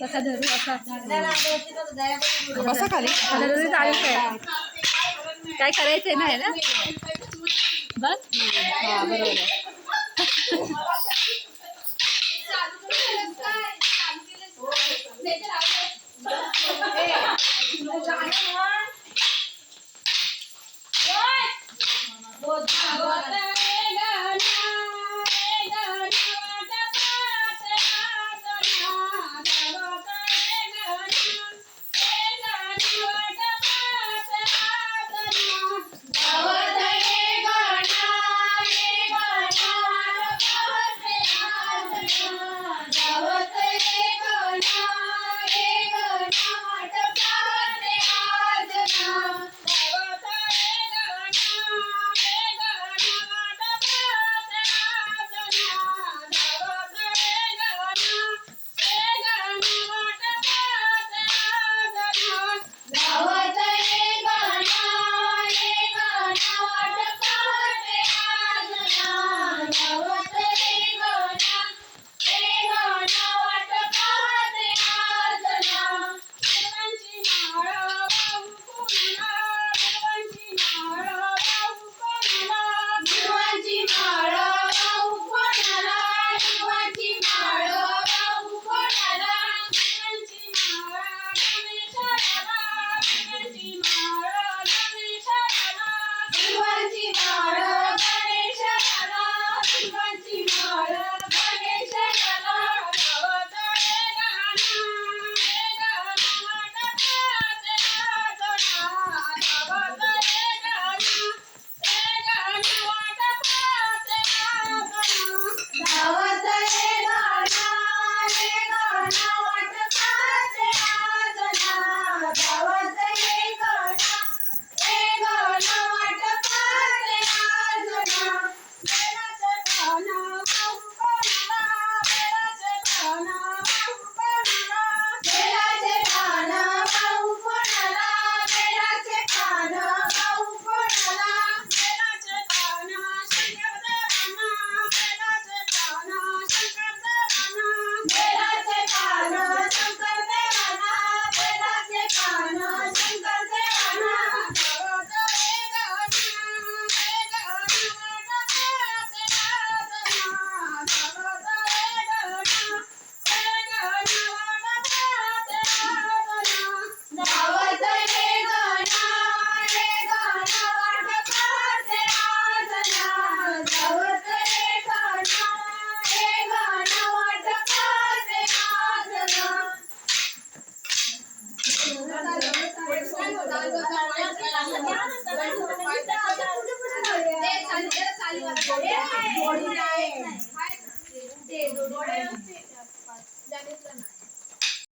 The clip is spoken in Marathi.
कसा धरू असा बसा खाली. कसा धरू चालूच आहे. काय करायचंय ना हे ना बस हा बरोबर आहे चाली